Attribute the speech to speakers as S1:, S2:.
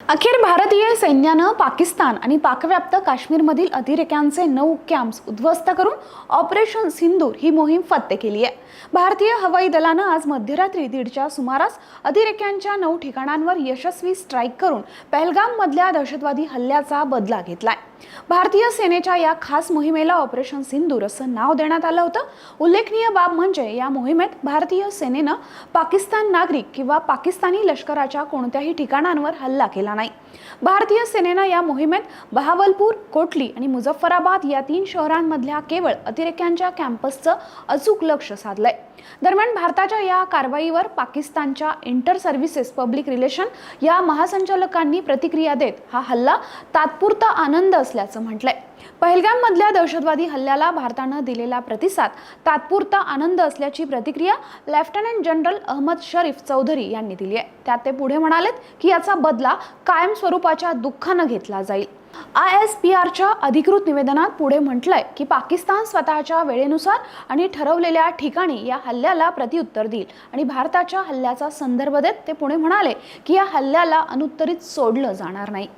S1: अखेर भारतीय सैन्यानं पाकिस्तान आणि पाकव्याप्त काश्मीरमधील अतिरेक्यांचे नऊ कॅम्प्स उद्ध्वस्त करून ऑपरेशन सिंदूर ही मोहीम फत्ते केली आहे. भारतीय हवाई दलानं आज मध्यरात्री दीडच्या सुमारास अतिरेक्यांच्या नऊ ठिकाणांवर यशस्वी स्ट्राईक करून पहलगाममधल्या दहशतवादी हल्ल्याचा बदला घेतलाय. भारतीय सेनेच्या या खास मोहिमेला ऑपरेशन सिंदूर असं नाव देण्यात आलं होतं. उल्लेखनीय बाब म्हणजे या मोहिमेत भारतीय सेनेनं पाकिस्तान नागरिक किंवा पाकिस्तानी लष्कराच्या कोणत्याही ठिकाणांवर हल्ला केला नाही. भारतीय सेनेनं या मोहिमेत बहावलपूर कोटली आणि मुझफ्फराबाद या तीन शहरांमधल्या केवळ अतिरेक्यांच्या कॅम्पसचं अचूक लक्ष साधलंय. दरम्यान भारताच्या या कारवाईवर पाकिस्तानच्या इंटर सर्व्हिसेस पब्लिक रिलेशन या महासंचालकांनी प्रतिक्रिया देत हा हल्ला तात्पुरता आनंद असल्याचं म्हटलंय. पहलगाममधल्या दहशतवादी हल्ल्याला भारतानं दिलेला प्रतिसाद तात्पुरता आनंद असल्याची प्रतिक्रिया लेफ्टनंट जनरल अहमद शरीफ चौधरी यांनी दिली आहे. त्यात ते पुढे म्हणालेत की याचा बदला कायम स्वरूपाच्या दुःखानं घेतला जाईल. आय एस पी आरच्या अधिकृत निवेदनात पुढे म्हटलंय की पाकिस्तान स्वतःच्या वेळेनुसार आणि ठरवलेल्या ठिकाणी या हल्ल्याला प्रत्युत्तर देईल आणि भारताच्या हल्ल्याचा संदर्भ देत ते पुढे म्हणाले की या हल्ल्याला अनुत्तरित सोडलं जाणार नाही.